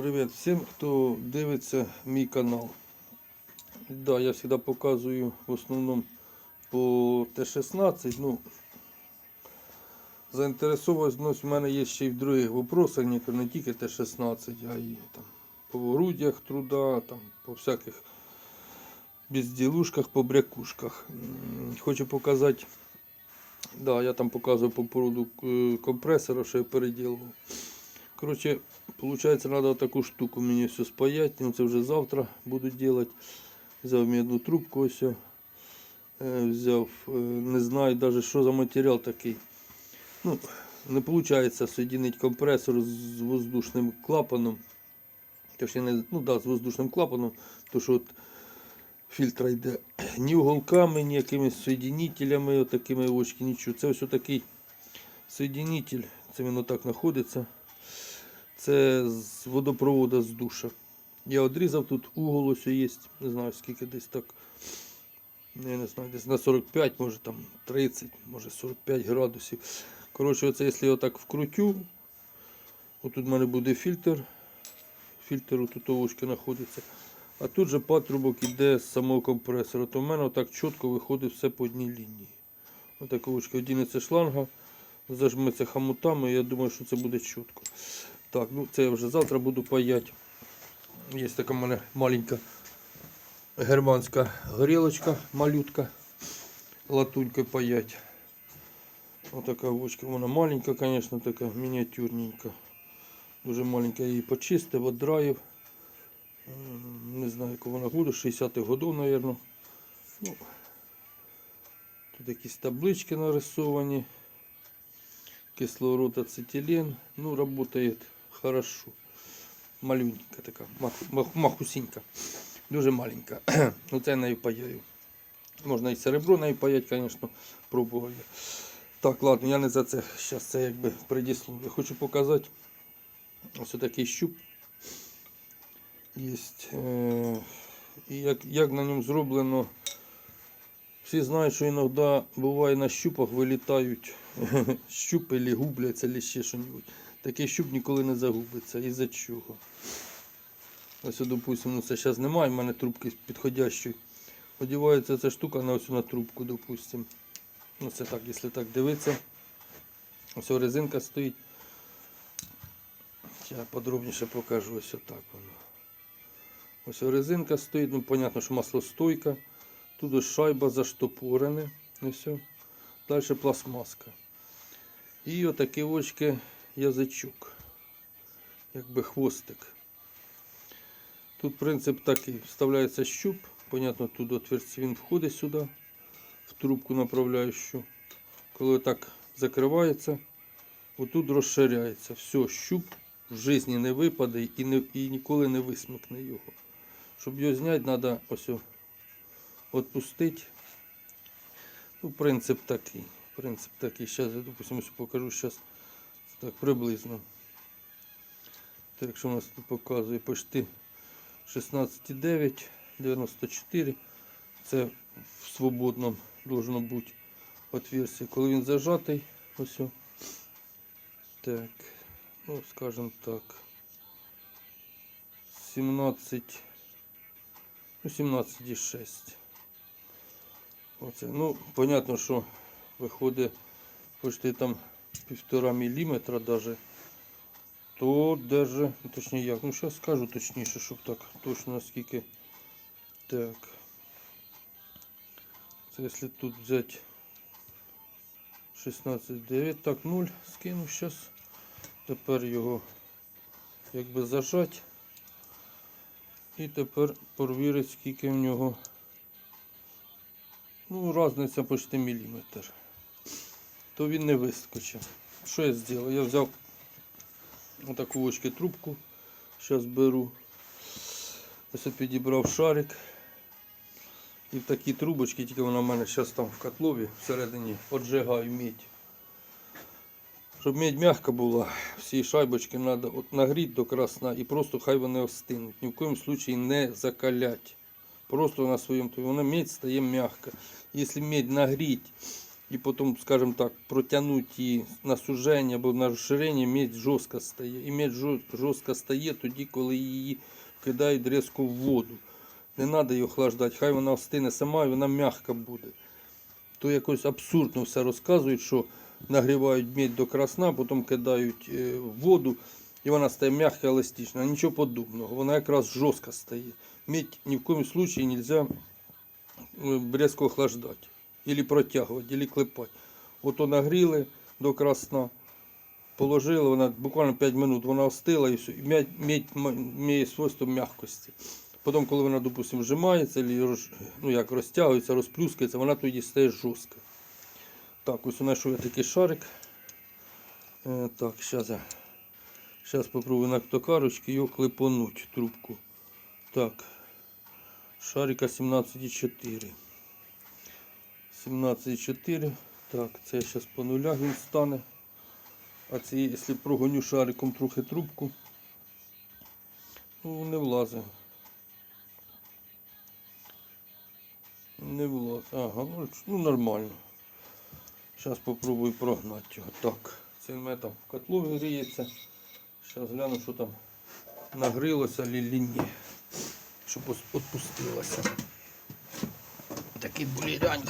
Привіт всім, хто дивиться мій канал. Да, я завжди показую в основному по Т-16. Ну, заінтересованість в мене є ще й в других вопросах, не тільки Т-16, а й там, по орудіях труда, там, по всяких безділушках, по брякушках. Хочу показати, да, я там показував по породу е, компресора, що я переділував. Короче, получается, надо таку штуку мені все спаять. Ну, це вже завтра буду делать. Взяв мені одну трубку ось. е, Взяв, е, не знаю даже, що за матеріал такий. Ну, не виходить соединити компресор з воздушним клапаном. Точніше, ну да, з воздушним клапаном, то що от фільтра йде ні уголками, ні якимись соединителями, отакими очки, нічого. Це ось такий соединитель, це він отак знаходиться. Це з водопроводу з душа. Я одрізав тут угол ось є, не знаю скільки десь так. Я не знаю, десь на 45, може там 30, може 45 градусів. Коротше, оце якщо я так вкрутю, отут в мене буде фільтр. Фільтр тут овочки знаходиться. А тут же патрубок іде з самого компресора. То в мене отак чітко виходить все по одній лінії. Отак овочка одінеться шланга, зажметься хомутами, я думаю, що це буде чітко. Так, ну це я вже завтра буду паять. Є така в мене маленька германська горілочка, малютка. Латунькою паять. Отака вочка. Вона маленька, звісно, така мініатюрненька. Дуже маленька. Я її почистив, одраїв. Не знаю, яку вона буде, 60-х годов, мабуть. Ну, тут якісь таблички нарисовані. Кислород, ацетилен. Ну, работает хорошо. Малюненька така, мах- мах- махусінька. Дуже маленька. ну це я нею паяю. Можна і серебро нею паять, звісно, пробував я. Так, ладно, я не за це. Зараз це якби предіслов'я. Хочу показати ось такий щуп. Є. Е- і як, як на ньому зроблено. Всі знають, що іноді буває на щупах вилітають щупи, губляться, або ще щось. Такий щуп ніколи не загубиться. І за чого? Ось, допустимо, це зараз немає, в мене трубки підходящої. Одівається ця штука на ось на трубку, допустимо. Ну це так, якщо так дивитися. Ось резинка стоїть. Я подробніше покажу ось отак воно. Ось резинка стоїть, ну понятно, що маслостойка. Тут ось шайба все. Далі пластмаска. І отакі очки язичок. Якби хвостик. Тут принцип такий. Вставляється щуп. Понятно, тут отверстие він входить сюди, в трубку направляючу. Коли так закривається, отут розширяється. Все, щуп в житті не випаде і, не, і ніколи не висмикне його. Щоб його зняти, треба ось відпустити. Ну, принцип такий. Принцип такий. Зараз я допустимо, покажу зараз так приблизно. Так, що у нас тут показує почти 16,9, 94. Це в свободному должно бути отверстие. Коли він зажатий, ось. Так, ну скажем так. 17, ну 17,6. Оце. Ну, понятно, що виходить почти там півтора міліметра даже. То даже, ну, точніше як, ну зараз скажу точніше, щоб так точно наскільки. Так. Це якщо тут взяти 16,9, так 0 скину зараз. Тепер його якби зажать. І тепер провірити, скільки в нього. Ну, різниця почти міліметр. То він не вискочив. Що я зробив? Я взяв отаку очки трубку. Зараз беру. Ось підібрав шарик. І в такі трубочки, тільки вона в мене зараз там в котлові всередині поджигаю медь. Щоб медь м'яка була, всі шайбочки треба нагріти до красна і просто хай вони остинуть. Ні в коєму случаї не закалять. Просто на своєму, то вона медь стає м'яка. Якщо медь нагріть і потім, скажімо так, протягнути її на суження або на розширення, мідь жорстко стає. І жор- жорстко стає тоді, коли її кидають різко в воду. Не треба її охлаждати, хай вона остине сама і вона м'яка буде. То якось абсурдно все розказують, що нагрівають мідь до красна, потім кидають е, в воду, і вона стає м'яка, еластична. Нічого подобного. Вона якраз жорстко стає. Медь ні в коем случае нельзя е, резко охлаждати. Или протягувати, или клепати. Ото нагріли до красна, положили, вона буквально 5 минут вона остила і все. І медь має свойство м'якості. Потім, коли вона, допустимо, вжимається, ну, як розтягується, розплюскається, вона тоді стає жорстка. Так, ось знайшов я такий шарик. Е, так, зараз я зараз спробую на токарочки його клепануть трубку. Так, шарика 17,4. 17,4. Так, це зараз по нулях він стане. А це якщо прогоню шариком трохи трубку, ну не влазить. Не влазить. Ага, ну, ну нормально. Зараз спробую прогнати його. Так, це в мене там в котлу гріється. Зараз гляну, що там нагрілося лі ні. Щоб ос- відпустилося. Такий булірянь.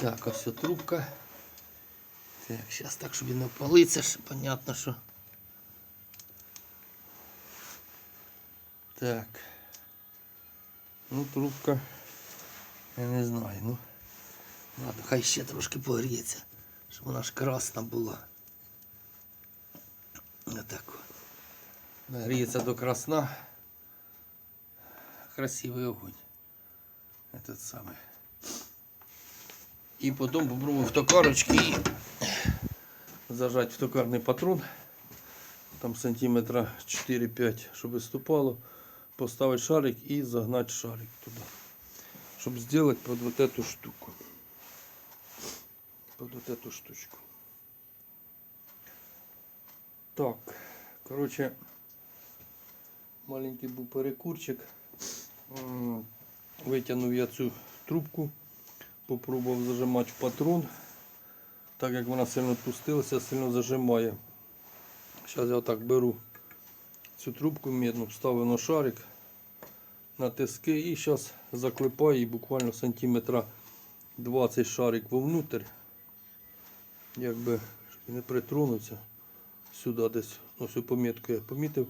Так, ось ця трубка. Так, зараз так, щоб він не впалиться, ж понятно, що. Так. Ну, трубка. Я не знаю, ну. Ладно, хай ще трошки погріється, щоб вона ж красна була. Отак. от. Нагріється до красна. Красивий огонь. Этот самый. І потім попробую в токарочки і зажать в токарний патрон. Там сантиметра 4-5, щоб виступало. Поставити шарик і загнати шарик туди. Щоб зробити под вот эту штуку. Под вот эту штучку. Так, короче, маленький був перекурчик. Витягнув я цю трубку, попробував зажимати в патрон. Так як вона сильно відпустилася, сильно зажимає. Зараз я отак беру цю трубку медну, ставлю на шарик на тиски і зараз заклепаю її буквально сантиметра 20 шарик вовнутрь. Якби не притронуться. Сюди десь ось цю помітку я помітив.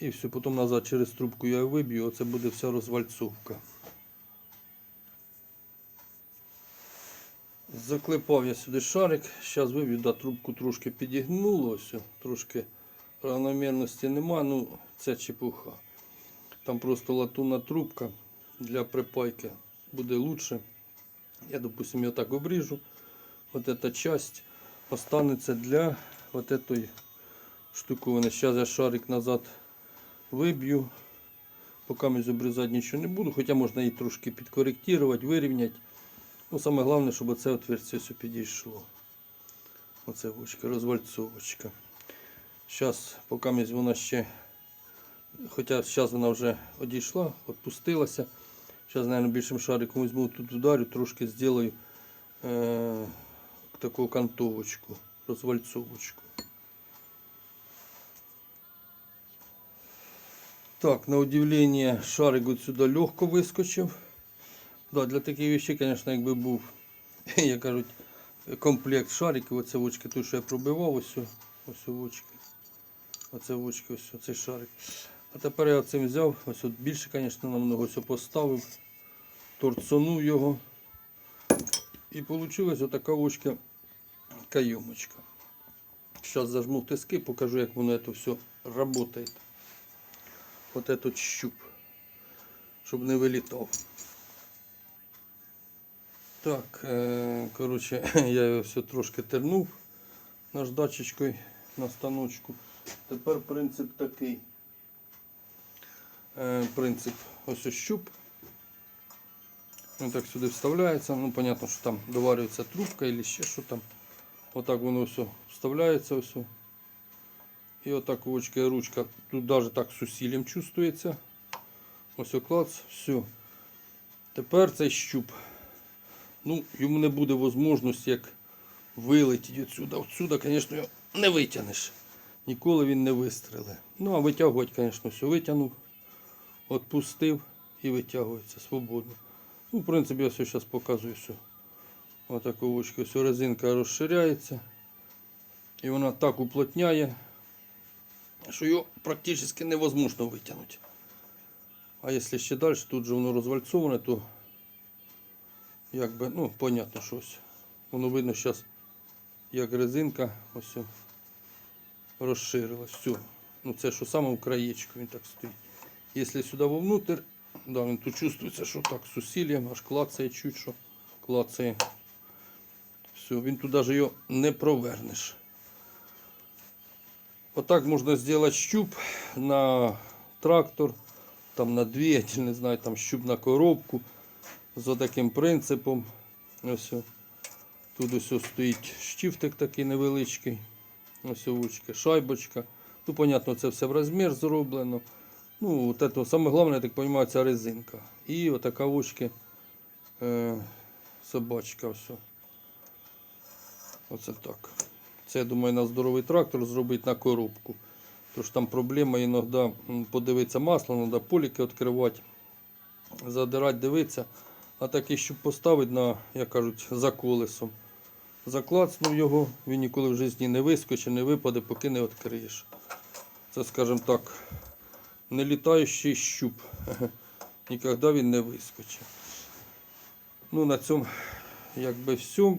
І все, потім назад через трубку я виб'ю, оце буде вся розвальцовка. Заклепав я сюди шарик, зараз виб'ю, да, трубку трошки підігнуло, ось, трошки равномірності нема, ну це чепуха. Там просто латунна трубка для припайки буде лучше. Я, допустим, ее так обріжу. Вот эта часть останеться для вот этой штуковини. Зараз я шарик назад виб'ю. Поки ми обрізати нічого не буду, хоча можна її трошки підкоректувати, вирівняти. Ну, саме головне, щоб оце отверстие все підійшло. Оце вочка, розвальцовочка. Зараз, поки вона ще, хоча зараз вона вже одійшла, відпустилася. Зараз, мабуть, більшим шариком візьму тут ударю, трошки зроблю е, таку кантовочку, розвальцовочку. Так, на удивление, шарик вот сюда легко выскочив. Да, для таких вещей, конечно, якби був, як кажуть, комплект шариків, оце вочки, тут що я пробивав, ось, ось вочки. Оце вочки, ось оцей шарик. А тепер я цим взяв, ось от більше, звісно, намного ось поставив, торцонув його. І вийшла така вочка кайомочка. Зараз зажму тиски, покажу, як воно це все працює. Вот этот щуп, щоб не вилітав. Так, е, коротше, я його все трошки тернув наждачечкою на станочку. Тепер принцип такий. Е, принцип ось ось щуп. Він так сюди вставляється. Ну, понятно, що там доварюється трубка або ще що там. Отак воно все вставляється. Все. І отак очка ручка. Тут навіть так з усиллям чувствується. Ось оклад, все. Тепер цей щуп Ну, йому не буде можливості як вилетіти відсюди. Отсюди, звісно, його не витягнеш. Ніколи він не вистрілить. Ну, а витягувати, звісно, все витягнув, відпустив і витягується свободно. Ну, в принципі, я все зараз показую все. Отака очка, все, резинка розширяється. І вона так уплотняє, що його практично невозможно витягнути. А якщо ще далі, тут же воно розвальцоване, то якби, ну, понятно, що ось. Воно видно зараз, як резинка ось розширилась. Все. Ну це що саме в краєчку він так стоїть. Якщо сюди вовнутрь, да, він тут чувствується, що так з усиллям, аж клацає чуть, що клацає. Все, він тут навіть його не провернеш. Отак можна зробити щуп на трактор, там на двигатель, не знаю, там щуп на коробку. За таким принципом. Ось. Тут ось стоїть штифтик такий невеличкий. Ось овочки, шайбочка. Ну, понятно, це все в розмір зроблено. Ну, от це, саме головне, я так розумію, ця резинка. І отака очки е, собачка. Все. Оце так. Це, я думаю, на здоровий трактор зробити на коробку. Тож там проблема іноді подивитися масло, треба поліки відкривати, задирати, дивитися. А такий, щоб поставити на, як кажуть, за колесом. Заклацнув його, він ніколи в житті не вискочить, не випаде, поки не відкриєш. Це, скажімо так, не літаючий щуп. Ніколи він не вискочить. Ну, на цьому якби все.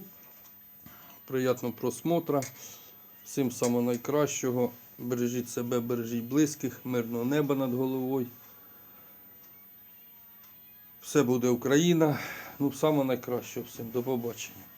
Приятного просмотра. Всім самого найкращого. Бережіть себе, бережіть близьких, мирного неба над головою. Все буде Україна. Ну, саме найкращого всім. До побачення.